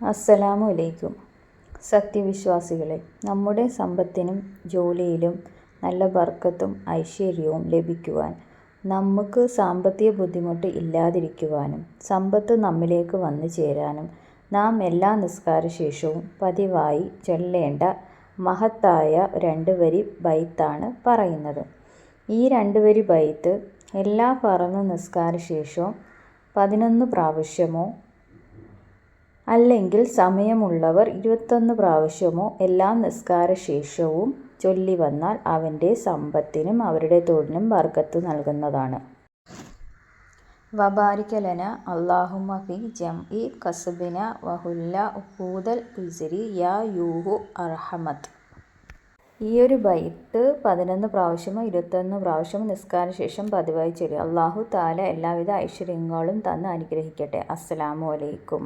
അസ്സലാമു അലൈക്കും സത്യവിശ്വാസികളെ നമ്മുടെ സമ്പത്തിനും ജോലിയിലും നല്ല ബർക്കത്തും ഐശ്വര്യവും ലഭിക്കുവാൻ നമുക്ക് സാമ്പത്തിക ബുദ്ധിമുട്ട് ഇല്ലാതിരിക്കുവാനും സമ്പത്ത് നമ്മിലേക്ക് വന്നു ചേരാനും നാം എല്ലാ നിസ്കാരശേഷവും പതിവായി ചൊല്ലേണ്ട മഹത്തായ രണ്ട് വരി ബൈത്താണ് പറയുന്നത്. ഈ രണ്ട് വരി ബൈത്ത് എല്ലാ ഫർൾ നിസ്കാരശേഷവും പതിനൊന്ന് പ്രാവശ്യമോ അല്ലെങ്കിൽ സമയമുള്ളവർ ഇരുപത്തൊന്ന് പ്രാവശ്യമോ എല്ലാ നിസ്കാരശേഷവും ചൊല്ലിവന്നാൽ അവന്റെ സമ്പത്തിനും അവരുടെ തൊഴിലിനും ബർക്കത്ത് നൽകുന്നതാണ്. വബാരിക്കലന അള്ളാഹുമ ഫീ ഇ കസബിന വഹുല്ല ഉഖൂദൽ ഉസരി യാ യൂഹു അർഹമത്. ഈ ഒരു ബൈത്ത് പതിനൊന്ന് പ്രാവശ്യമോ ഇരുപത്തൊന്ന് പ്രാവശ്യമോ നിസ്കാരശേഷം പതിവായി ചൊല്ലി അള്ളാഹു താല എല്ലാവിധ ഐശ്വര്യങ്ങളും തന്ന് അനുഗ്രഹിക്കട്ടെ. അസ്സലാമു അലൈക്കും.